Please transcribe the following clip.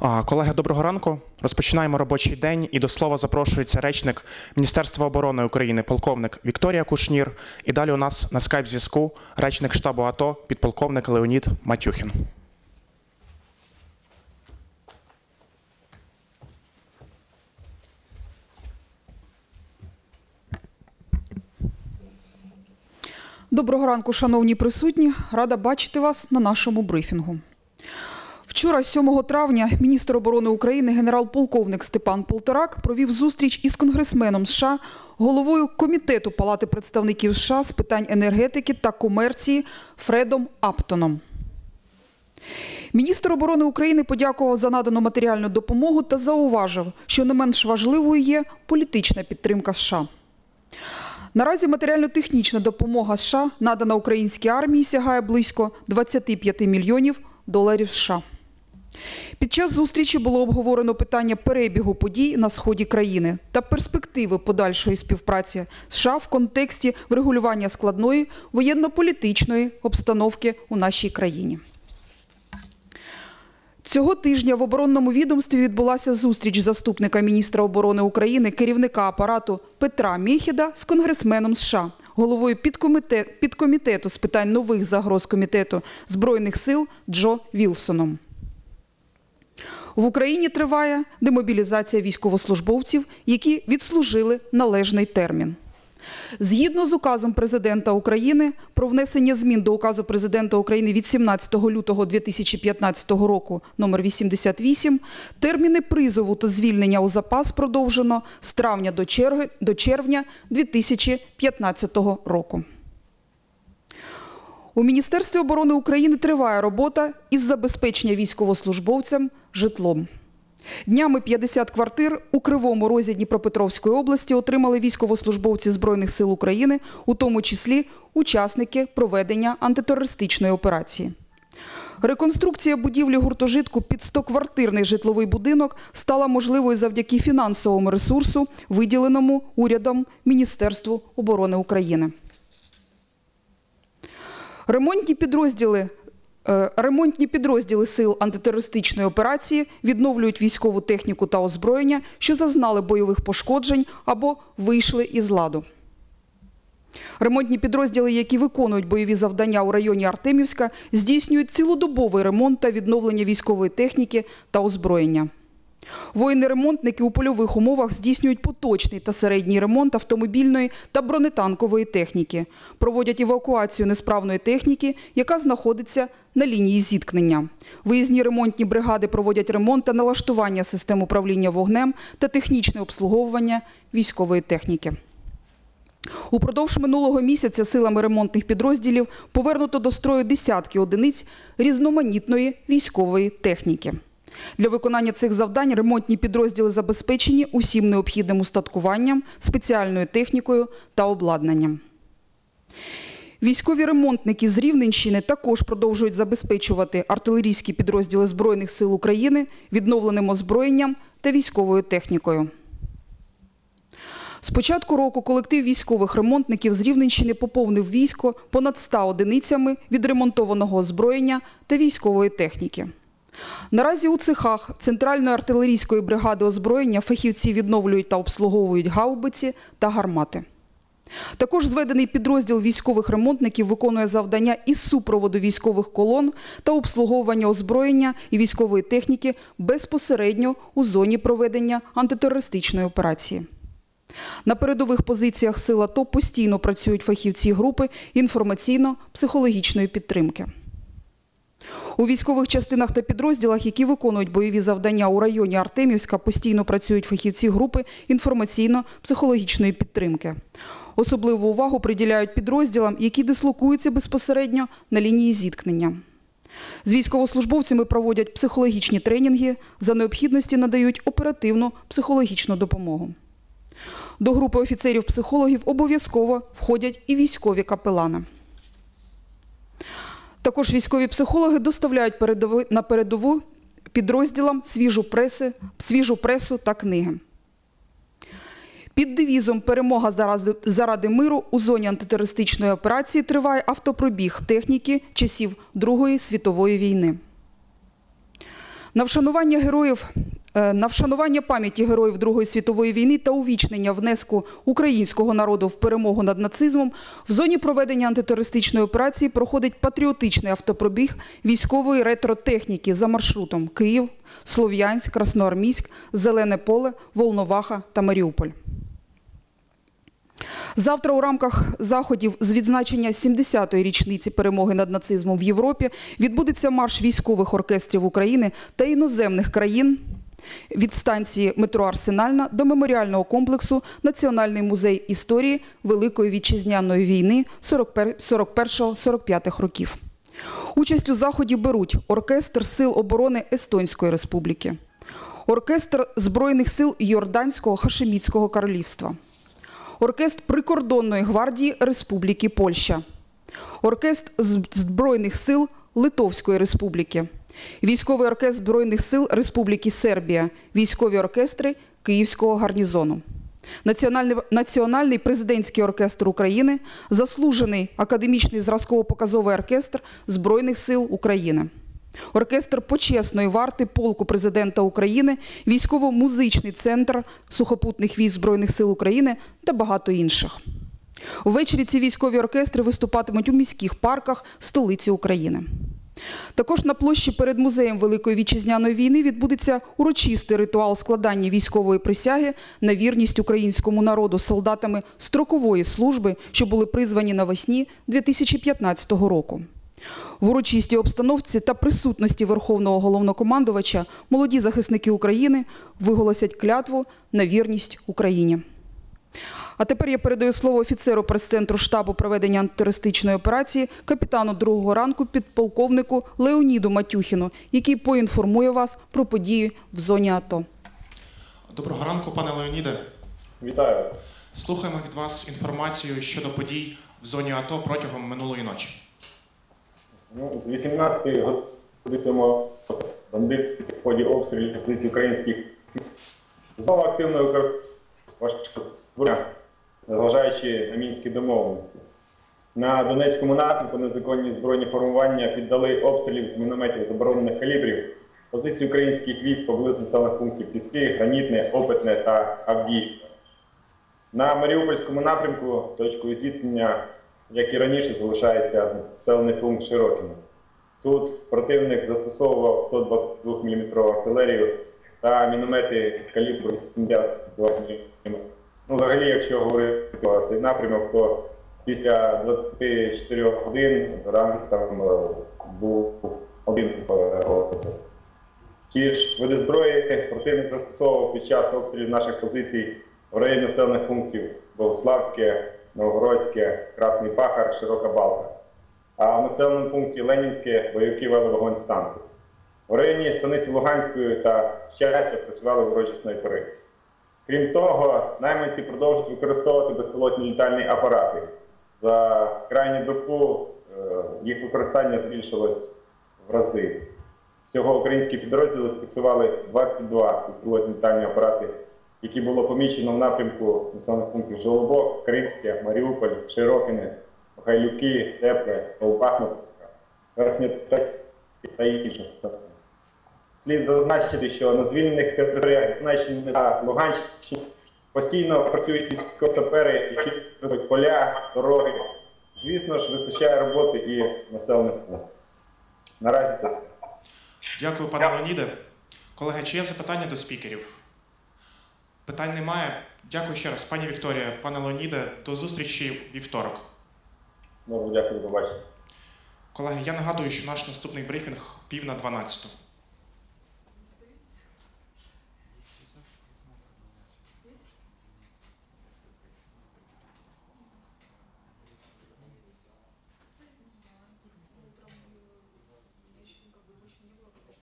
Колеги, доброго ранку. Розпочинаємо робочий день. І до слова запрошується речник Міністерства оборони України, полковник Вікторія Кушнір. І далі у нас на скайп зв'язку речник штабу АТО, підполковник Леонід Матюхін. Доброго ранку, шановні присутні. Рада бачити вас на нашому брифінгу. Вчора, 7 травня, міністр оборони України генерал-полковник Степан Полторак провів зустріч із конгресменом США, головою комітету Палати представників США з питань енергетики та комерції Фредом Аптоном. Міністр оборони України подякував за надану матеріальну допомогу та зауважив, що не менш важливою є політична підтримка США. Наразі матеріально-технічна допомога США, надана українській армії, сягає близько 25 мільйонів доларів США. Під час зустрічі було обговорено питання перебігу подій на сході країни та перспективи подальшої співпраці США в контексті врегулювання складної воєнно-політичної обстановки у нашій країні. Цього тижня в оборонному відомстві відбулася зустріч заступника міністра оборони України, керівника апарату Петра Мєхіда з конгресменом США, головою підкомітету з питань нових загроз комітету Збройних сил Джо Вілсоном. В Україні триває демобілізація військовослужбовців, які відслужили належний термін. Згідно з указом президента України про внесення змін до указу президента України від 17 лютого 2015 року номер 88, терміни призову та звільнення у запас продовжено з травня до, червня 2015 року. У Міністерстві оборони України триває робота із забезпечення військовослужбовцям житлом. Днями 50 квартир у Кривому Розі Дніпропетровської області отримали військовослужбовці Збройних сил України, у тому числі учасники проведення антитерористичної операції. Реконструкція будівлі гуртожитку під 100-квартирний житловий будинок стала можливою завдяки фінансовому ресурсу, виділеному урядом Міністерству оборони України. Ремонтні підрозділи Ремонтні підрозділи сил антитерористичної операції відновлюють військову техніку та озброєння, що зазнали бойових пошкоджень або вийшли із ладу. Ремонтні підрозділи, які виконують бойові завдання у районі Артемівська, здійснюють цілодобовий ремонт та відновлення військової техніки та озброєння. Воїни-ремонтники у польових умовах здійснюють поточний та середній ремонт автомобільної та бронетанкової техніки, проводять евакуацію несправної техніки, яка знаходиться на лінії зіткнення. Виїзні ремонтні бригади проводять ремонт та налаштування систем управління вогнем та технічне обслуговування військової техніки. Упродовж минулого місяця силами ремонтних підрозділів повернуто до строю десятки одиниць різноманітної військової техніки. Для виконання цих завдань ремонтні підрозділи забезпечені усім необхідним устаткуванням, спеціальною технікою та обладнанням. Військові ремонтники з Рівненщини також продовжують забезпечувати артилерійські підрозділи Збройних сил України відновленим озброєнням та військовою технікою. З початку року колектив військових ремонтників з Рівненщини поповнив військо понад 100 одиницями відремонтованого озброєння та військової техніки. Наразі у цехах Центральної артилерійської бригади озброєння фахівці відновлюють та обслуговують гаубиці та гармати. Також зведений підрозділ військових ремонтників виконує завдання із супроводу військових колон та обслуговування озброєння і військової техніки безпосередньо у зоні проведення антитерористичної операції. На передових позиціях сил АТО постійно працюють фахівці групи інформаційно-психологічної підтримки. У військових частинах та підрозділах, які виконують бойові завдання у районі Артемівська, постійно працюють фахівці групи інформаційно-психологічної підтримки. Особливу увагу приділяють підрозділам, які дислокуються безпосередньо на лінії зіткнення. З військовослужбовцями проводять психологічні тренінги, за необхідності надають оперативну психологічну допомогу. До групи офіцерів-психологів обов'язково входять і військові капелани. Також військові психологи доставляють на передову підрозділам свіжу, преси, свіжу пресу та книги. Під девізом Перемога заради, миру у зоні антитерористичної операції триває автопробіг техніки часів Другої світової війни. На вшанування героїв на вшанування пам'яті героїв Другої світової війни та увічнення внеску українського народу в перемогу над нацизмом в зоні проведення антитерористичної операції проходить патріотичний автопробіг військової ретротехніки за маршрутом Київ, Слов'янськ, Красноармійськ, Зелене Поле, Волноваха та Маріуполь. Завтра у рамках заходів з відзначення 70-ї річниці перемоги над нацизмом в Європі відбудеться марш військових оркестрів України та іноземних країн від станції метро Арсенальна до меморіального комплексу Національний музей історії Великої вітчизняної війни 41-45 років. Участь у заході беруть оркестр Сил оборони Естонської Республіки, оркестр Збройних сил Йорданського Хашемітського королівства, оркестр Прикордонної гвардії Республіки Польща, оркестр Збройних сил Литовської Республіки, військовий оркестр Збройних сил Республіки Сербія, військові оркестри Київського гарнізону. Національний, Національний президентський оркестр України, заслужений академічний зразково-показовий оркестр Збройних сил України. Оркестр почесної варти полку президента України, військово-музичний центр сухопутних військ Збройних сил України та багато інших. Увечері ці військові оркестри виступатимуть у міських парках столиці України. Також на площі перед музеєм Великої вітчизняної війни відбудеться урочистий ритуал складання військової присяги на вірність українському народу солдатами строкової служби, що були призвані навесні 2015 року. В урочистій обстановці та присутності Верховного головнокомандувача молоді захисники України виголосять клятву на вірність Україні. А тепер я передаю слово офіцеру прес-центру штабу проведення антитерористичної операції, капітану другого ранку, підполковнику Леоніду Матюхіну, який поінформує вас про події в зоні АТО. Доброго ранку, пане Леоніде. Вітаю вас. Слухаємо від вас інформацію щодо подій в зоні АТО протягом минулої ночі. Ну, з 18 години 7 бандити в ході обстрілів позицій українських знову активно використовують незважаючи на мінські домовленості. На Донецькому напрямку незаконні збройні формування піддали обстрілів з мінометів заборонених калібрів позиції українських військ поблизу населених пунктів Піски, Гранітне, Опитне та Авдіївка. На Маріупольському напрямку точкою зіткнення, як і раніше, залишається населений пункт Широкине. Тут противник застосовував 122 мм артилерію та міномети калібру 82 мм. Ну, взагалі, якщо говорити про цей напрямок, то після 24 годин ранку там е, був один е, Ті ж види зброї противник застосовував під час обстрілів наших позицій в районі населених пунктів Богославське, Новгородське, Красний Пахар, Широка Балка. А в населеному пункті Ленінське бойовики вели вогонь з танку. В районі станиці Луганської та Щастя працювали ворожі снайпери. Крім того, найманці продовжують використовувати безпілотні літальні апарати. За крайню добу е, їх використання збільшилось в рази. Всього українські підрозділи зафіксували 22 безпілотні літальні апарати, які було помічено в напрямку населених пунктів Жолобок, Кримське, Маріуполь, Широкине, Михайлюки, Тепле, Новобахмут, Верхньотецьке та інші. Слід зазначити, що на звільнених територіях Донеччини та Луганщини постійно працюють військовосапери, які розвивають поля, дороги. Звісно ж, вистачає роботи і населених пунктів. Наразі це все. Дякую, пане Леоніде. Колеги, чи є запитання до спікерів? Питань немає. Дякую ще раз, пані Вікторія, пане Леоніде. До зустрічі вівторок. Добре, дякую, побачення. Колеги, я нагадую, що наш наступний брифінг пів на 12.